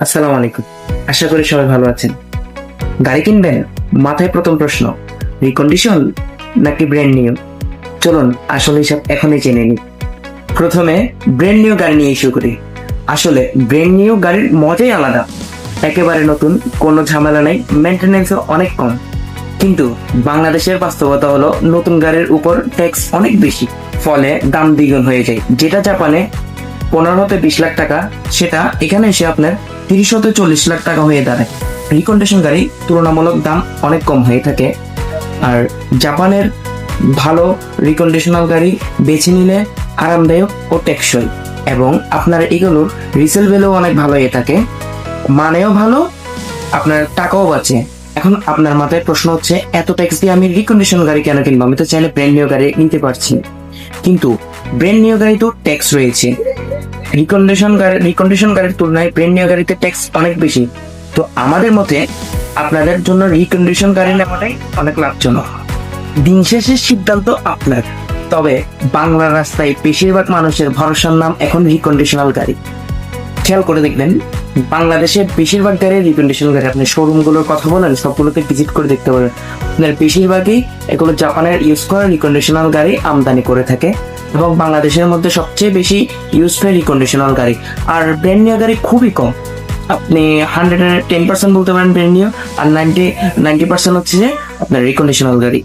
আসসালামু আলাইকুম। আশা করি সবাই ভালো আছেন। গাড়ি কিনবেন? মাথায় প্রথম প্রশ্ন রিকন্ডিশন নাকি ব্র্যান্ড নিউ চলুন, আসল হিসাব এখনই জেনে নিই। প্রথমে ব্র্যান্ড নিউ গাড়ি নিয়ে শুরু করি। আসলে ব্র্যান্ড নিউ গাড়ির মজাই আলাদা। একেবারে নতুন, কোনো ঝামেলা নেই মেনটেন্যান্সও অনেক কম। কিন্তু, বাংলাদেশের বাস্তবতা হলো, নতুন গাড়ির উপর ট্যাক্স অনেক বেশি। ফলে, দাম দ্বিগুণ হয়ে যায়। যেটা জাপানে পনেরো হতে বিশ লাখ টাকা, সেটা এখানে এসে আপনার তিরিশ হতে চল্লিশ লাখ টাকা হয়ে দাঁড়ায়। রিকন্ডিশন গাড়ি তুলনামূলক দাম অনেক কম হয়ে থাকে। আর জাপানের ভালো রিকন্ডিশনাল গাড়ি বেছে নিলে আরামদায়ক ও টেকসই। এবং আপনার এগুলোর রিসেল ভ্যালু অনেক ভালো হয়ে থাকে। মানেও ভালো, আপনার টাকাও বাঁচে। এখন আপনার মাথায় প্রশ্ন হচ্ছে, এত ট্যাক্স দিয়ে আমি রিকন্ডিশন গাড়ি কেন কিনবো? আমি তো চাইলে ব্র্যান্ড নিউ গাড়ি কিনতে পারছি। কিন্তু ব্র্যান্ড নিউ গাড়ি তো ট্যাক্স রয়েছে। রিকন্ডিশন গাড়ি রিকন্ডিশন গাড়ির তুলনায় ব্র্যান্ড নিউ গাড়িতে ট্যাক্স অনেক বেশি। তো আমাদের মতে আপনাদের জন্য রিকন্ডিশন গাড়ি নেওয়াটাই অনেক লাভজনক। দিন শেষের সিদ্ধান্ত আপনার। তবে বাংলা রাস্তায় বেশিরভাগ মানুষের ভরসার নাম এখন রিকন্ডিশনাল গাড়ি। খেয়াল করে দেখবেন বাংলাদেশের বেশিরভাগ গাড়ির রিকন্ডিশনাল গাড়ি, আপনি শোরুমগুলোর কথা বলেন, সবগুলোতে ভিজিট করে দেখতে পারেন আপনার বেশিরভাগই এগুলো জাপানের ইউজ করা রিকন্ডিশনাল গাড়ি আমদানি করে থাকে এবং বাংলাদেশের মধ্যে সবচেয়ে বেশি ইউজ হয় রিকন্ডিশনাল গাড়ি। আর ব্র্যান্ড নিউ গাড়ি খুবই কম। আপনি হান্ড্রেড টেন পার্সেন্ট বলতে পারেন ব্র্যান্ড নিউ আর নাইনটি নাইনটি পার্সেন্ট হচ্ছে যে আপনার রিকন্ডিশনাল গাড়ি।